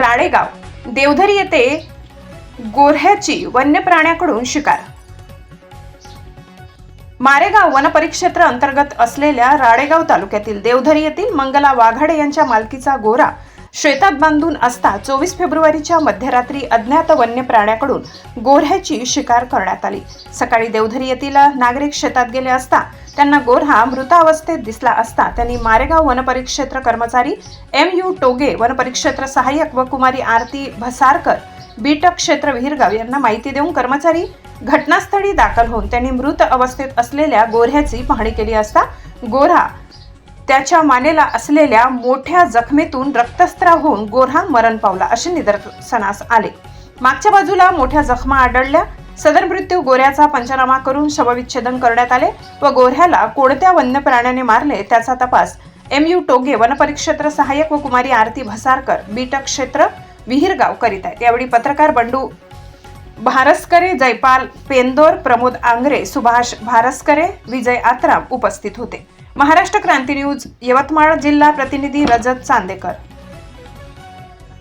राळेगाव देवधरी येथे गोऱ्ह्याची वन्य प्राण्याकडून शिकार. मारेगाव वनपरिक्षेत्र अंतर्गत असलेल्या राळेगाव तालुक्यातील देवधरी येथील मंगला वाघाडे यांच्या मालकीचा गोरा शेतात बांधून असता चोवीस फेब्रुवारीच्या मध्यरात्री अज्ञात वन्य प्राण्याकडून गोऱ्ह्याची शिकार करण्यात आली. सकाळी देवधरी येथील नागरिक शेतात गेले असता त्यांना गोऱ्हा मृतावस्थेत दिसला असता त्यांनी मारेगाव वनपरिक्षेत्र कर्मचारी एम यू टोगे वनपरिक्षेत्र सहाय्यक व कुमारी आरती भसारकर बीटक क्षेत्र विहिरगाव यांना माहिती देऊन कर्मचारी घटनास्थळी दाखल होऊन त्यांनी मृत अवस्थेत असलेल्या गोऱ्ह्याची पाहणी केली असता गोऱ्हा त्याच्या मानेला असलेल्या मोठ्या जखमेतून रक्तस्त्राव होऊन गोऱ्हा मरण पावला असे निदर्शनास आले. मागच्या बाजूला मोठ्या जखमा आढळल्या. सदर मृत्यू गोऱ्याचा पंचनामा करून शवविच्छेदन करण्यात आले व गोऱ्ह्याला कोणत्या वन्य प्राण्याने मारले त्याचा तपास एम यू टोगे वनपरिक्षेत्र सहाय्यक व कुमारी आरती भसारकर बीटक क्षेत्र विहिरगाव करीत आहेत. यावेळी पत्रकार बंडू भारस्करे जयपाल पेंदोर प्रमोद आंग्रे सुभाष भारस्करे विजय आत्राम उपस्थित होते. महाराष्ट्र क्रांती न्यूज यवतमाळ जिल्हा प्रतिनिधी रजत चांदेकर.